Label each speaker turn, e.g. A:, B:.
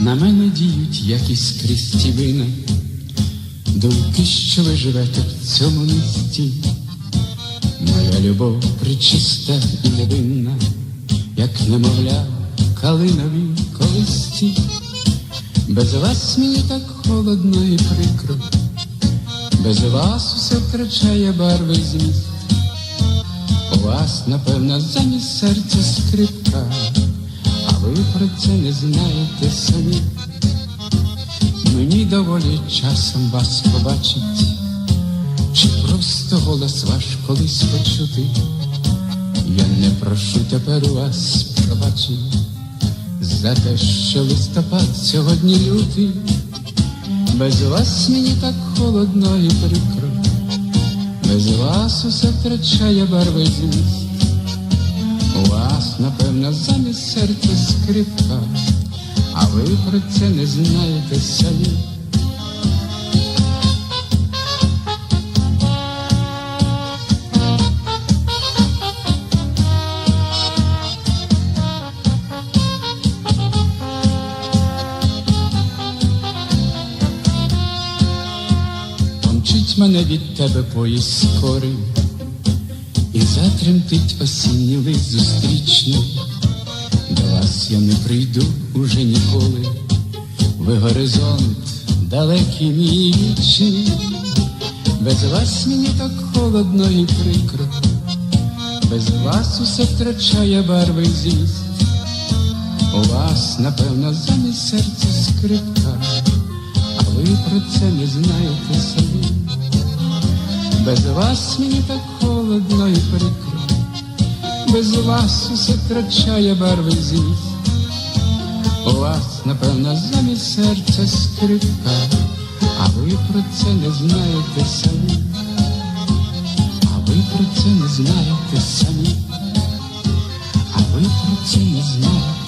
A: На мене діють якісь крістівини, думки, що ви живете в цьому місті. Моя любов причиста і невинна, як немовля калинові колисті. Без вас мені так холодно і прикро, без вас усе втрачає барви зміст. У вас, напевно, замість серця скрипка, а ви про це не знаєте самі. Мені доволі часом вас побачить, чи просто голос ваш колись почути. Я не прошу тепер у вас пробачення за те, що листопад сьогодні лютий. Без вас мені так холодно і прикро, без вас усе втрачає барви зміст. У вас, напевно, замість серця скрипка, а ви про це не знаєте самі. Помчить мене від тебе поїзд скорий, і затремтить осінній лист зустрічний. До вас я не прийду уже ніколи, ви горизонт далекий мій вічний, без вас мені так холодно і прикро, без вас усе втрачає барви і зміст. У вас, напевно, замість серця скрипка, а ви про це не знаєте самі. Без вас мені так холодно і прикро, без вас усе втрачає барви і. У вас, напевно, замість серця скрипка, а ви про це не знаєте самі. А ви про це не знаєте самі. А ви про це не знаєте.